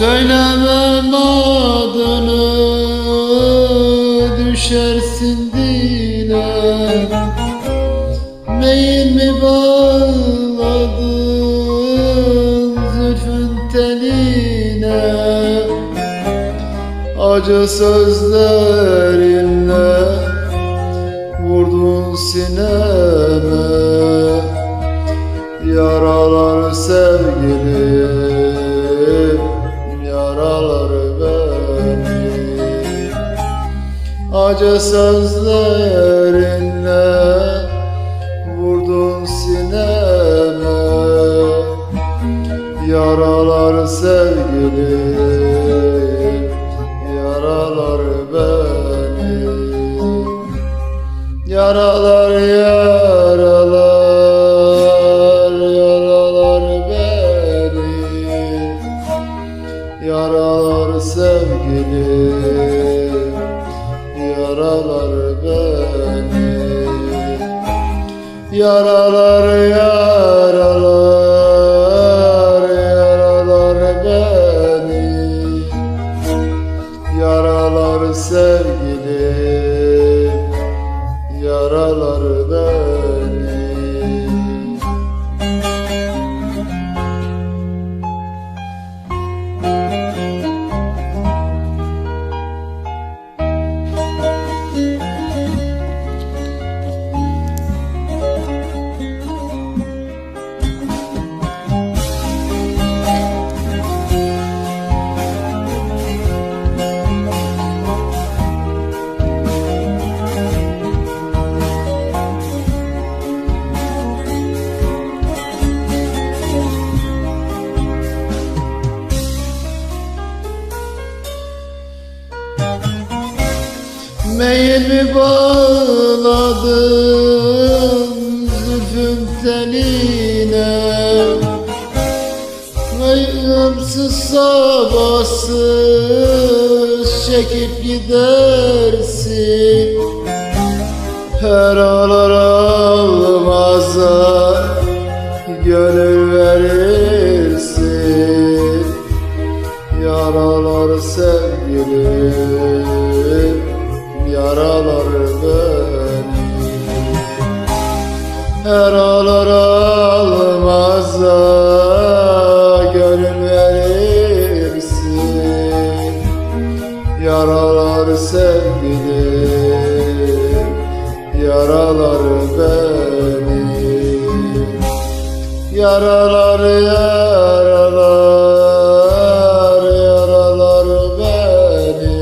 Söylemem adını düşersin dile. Meyil mi bağladın zülfün teline? Acı sözlerinle vurdun sineme. Yaralar Acı sözlerinle Vurdun sineme. Yaralar sevgilim Yaralar yaralar yaralar beni. Yaralar sevgilim Meyil mi bağladın zülfün teline? Kıyımsız sabahsız çekip gidersin. Her ağlar ağlamaza gönül verirsin. Yaralar sevgilim Her ağlar ağlamaza Gönül verirsin Yaralar sevgilim Yaralar beni Yaralar yaralar yaralar beni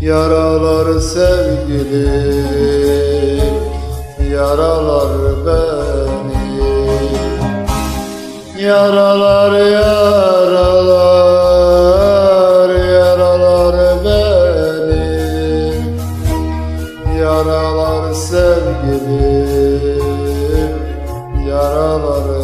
Yaralar sevgilim yaralar beni. Yaralar yaralar yaralar beni. Yaralar sevgilim yaralar